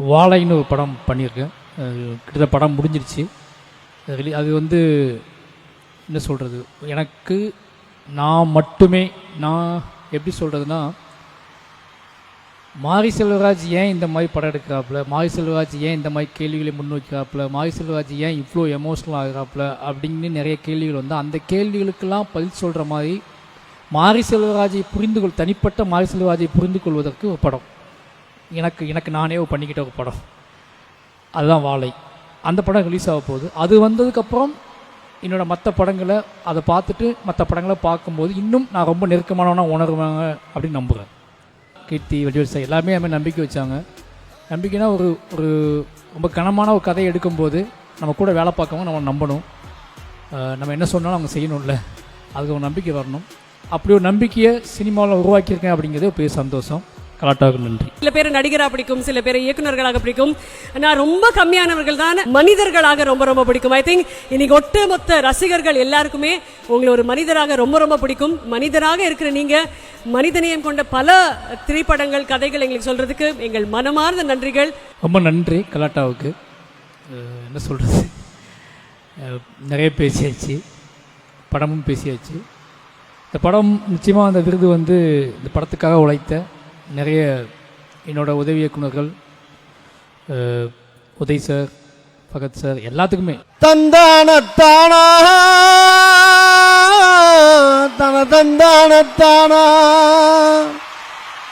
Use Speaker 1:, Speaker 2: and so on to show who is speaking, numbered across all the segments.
Speaker 1: வாழைன்னு ஒரு படம் பண்ணியிருக்கேன். அது கிட்டத்தட்ட படம் முடிஞ்சிருச்சு. அது அது வந்து என்ன சொல்கிறது எனக்கு நான் மட்டுமே நான் எப்படி சொல்கிறதுனா மாரி செல்வராஜ் ஏன் இந்த மாதிரி படம் எடுக்கிறாப்புல? மாரி செல்வராஜ் ஏன் இந்த மாதிரி கேள்விகளை முன்வைக்கிறாப்புல? மாரி செல்வராஜ் ஏன் இவ்வளோ எமோஷ்னல் ஆகிறாப்புல? அப்படின்னு நிறைய கேள்விகள் வந்து அந்த கேள்விகளுக்கெல்லாம் பதில் சொல்கிற மாதிரி மாரி செல்வராஜை புரிந்து கொள் தனிப்பட்ட மாரி செல்வராஜை புரிந்து கொள்வதற்கு ஒரு படம். எனக்கு எனக்கு நானே பண்ணிக்கிட்ட ஒரு படம். அதுதான் வாழை. அந்த படம் ரிலீஸ் ஆக போகுது. அது வந்ததுக்கப்புறம் என்னோடய மற்ற படங்களை அதை பார்த்துட்டு மற்ற படங்களை பார்க்கும்போது இன்னும் நான் ரொம்ப நெருக்கமானவனா உணர்வாங்க அப்படின்னு நம்புகிறேன் கீர்த்தி வடிவேல் சார் எல்லாமே அது நம்பிக்கை வச்சாங்க. நம்பிக்கைனா ஒரு ஒரு ரொம்ப கனமான ஒரு கதையை எடுக்கும்போது நம்ம கூட வேலை பார்க்கவும் நம்ம நம்பணும். நம்ம என்ன சொன்னாலும் அவங்க செய்யணும்ல. அதுக்கு ஒரு நம்பிக்கை வரணும். அப்படி ஒரு நம்பிக்கையை சினிமாவில் உருவாக்கியிருக்கேன் அப்படிங்கிறது பெரிய சந்தோஷம். கலாட்டாவுக்கு நன்றி.
Speaker 2: சில பேர் நடிகரா பிடிக்கும் சில பேர் இயக்குனர்களாக பிடிக்கும். நான் ரொம்ப கம்மியானவர்கள் தான் மனிதர்களாக ரொம்ப ரொம்ப பிடிக்கும். ஐ திங்க் இன்னைக்கு ஒட்டுமொத்த ரசிகர்கள் எல்லாருக்குமே உங்களை ஒரு மனிதராக ரொம்ப ரொம்ப பிடிக்கும். மனிதராக இருக்கிற நீங்க மனிதநேயம் கொண்ட பல திரைப்படங்கள் கதைகள் எங்களுக்கு சொல்றதுக்கு எங்கள் மனமார்ந்த நன்றிகள்.
Speaker 1: ரொம்ப நன்றி கலாட்டாவுக்கு. என்ன சொல்கிறது நிறைய பேசியாச்சு. படமும் பேசியாச்சு. இந்த படம் நிச்சயமாக அந்த விருது வந்து இந்த படத்துக்காக உழைத்த நிறைய என்னோடய உதவி இயக்குனர்கள் உதய் சார் பகத் சார் எல்லாத்துக்குமே.
Speaker 3: தந்தானத்தானா தன தந்தானத்தானா?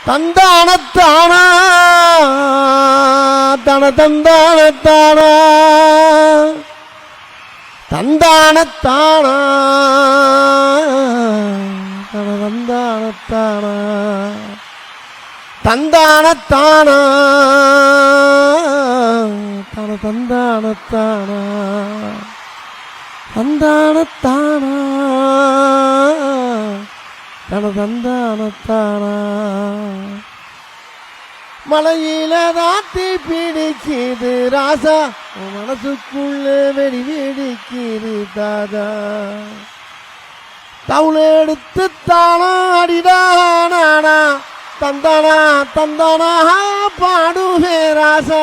Speaker 3: தந்தானத்தானா? தன தந்தானத்தானா? தந்தானத்தானா? தன தந்தானத்தானா? தந்தானத்தானா? தன தந்தானத்தானா? தந்தானத்தானா? தன தந்தானத்தானா? மலையில தாத்தி பிடிக்குது ராசா. உன் மனசுக்குள்ள வெடி வெடிக்குது தாதா. தவுள எடுத்து தாளம் அடிதானா தந்தனா தந்தனா பாடுவே ராசா.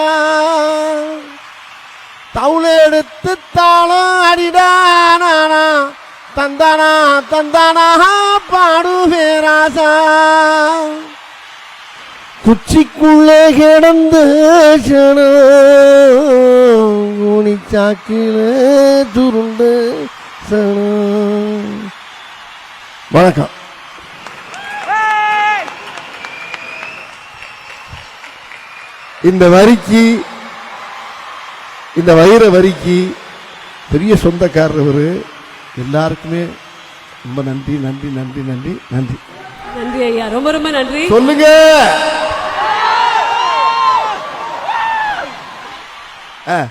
Speaker 3: தவுளெடுத்து தாளம் அடிதானா தந்தனா தந்தனா பாடுவே ராசா. குச்சிக்குள்ளே கிடந்து சாக்கில துருண்டு சனம் வணக்கம். இந்த வரிக்கு இந்த வைர வரிக்கு பெரிய சொந்தக்காரர் எல்லாருக்குமே ரொம்ப நன்றி நன்றி நன்றி நன்றி நன்றி.
Speaker 2: நன்றி ஐயா. ரொம்ப ரொம்ப நன்றி.
Speaker 3: சொல்லுங்க. ஆ.